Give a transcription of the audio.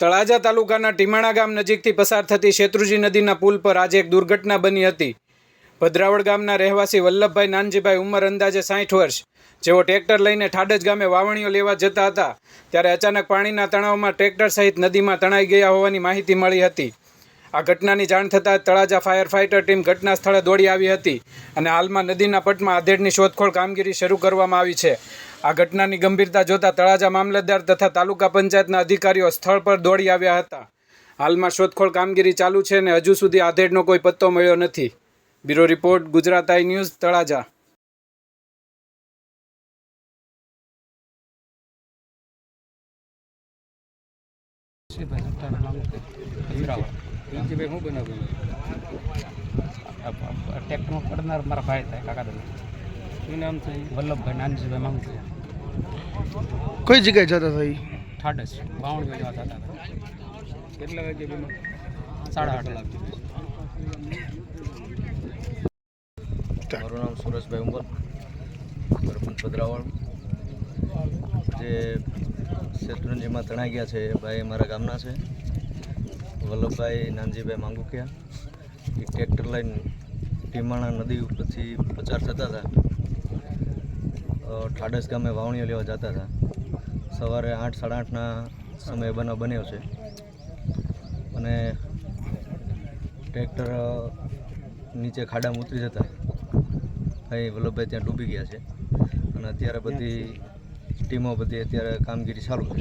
તળાજા તાલુકાના ટીમાણા ગામ નજીકથી પસાર થતી શેત્રુજી નદીના પુલ પર આજે એક દુર્ઘટના બની હતી. ભદ્રાવળ ગામના રહેવાસી વલ્લભભાઈ નાનજીભાઈ ઉંમર અંદાજે સાઠ વર્ષ. જેઓ ટ્રેક્ટર લઈને ઠાડજ ગામે વાવણીઓ લેવા જતા હતા, ત્યારે અચાનક પાણીના તણાવમાં ટ્રેક્ટર સહિત નદીમાં તણાઈ ગયા હોવાની માહિતી મળી હતી. આ ઘટનાની જાણ થતાં તળાજા ફાયર ફાઇટર ટીમ ઘટના સ્થળે દોડી આવી હતી અને હાલમાં નદીના પટમાં આધેડની શોધખોળ કામગીરી શરૂ કરવામાં આવી છે. આ ઘટનાની ગંભીરતા જોતા તળાજા મામલતદાર તથા તાલુકા પંચાયતના અધિકારીઓ સ્થળ પર દોડી આવ્યા હતા. હાલમાં શોધખોળ કામગીરી ચાલુ છે અને હજુ સુધી આધેડનો કોઈ પત્તો મળ્યો નથી. Bureau report, Gujarat I news, Talaja. સત્તાનું છે હિમજીભાઈ શું બનાવ્યું ટ્રેક્ટરમાં પડનાર મારા ભાઈ થાય કાકા દાદા શું નામ છે વલ્લભભાઈ નાનજીભાઈ માંગુ કઈ જગ્યાએ જતા હતા ઠાડસ બાવણી જવા થતા હતા. કેટલા વાગે સાડા આઠ લાખ મારું નામ સુરેશભાઈ ઉંબર સરપંચ ભદ્રાવળ જે શેત્રુંજીમાં તણાઈ ગયા છે એ ભાઈ અમારા ગામના છે. વલ્લભભાઈ નાનજીભાઈ માંગુકિયા, એ ટ્રેક્ટર લઈને ટીમાણા નદી ઉપરથી પસાર થતા હતા. ઠાડસ ગામે વાવણીઓ લેવા જતા હતા. સવારે આઠ, સાડા આઠના સમયે બનાવ બન્યો છે. અને ટ્રેક્ટર નીચે ખાડામાં ઉતરી જતા. અહીં વલ્લભભાઈ ત્યાં ડૂબી ગયા છે. અને અત્યારે બધી ટીમો બધી અત્યારે કામગીરી ચાલુ છે.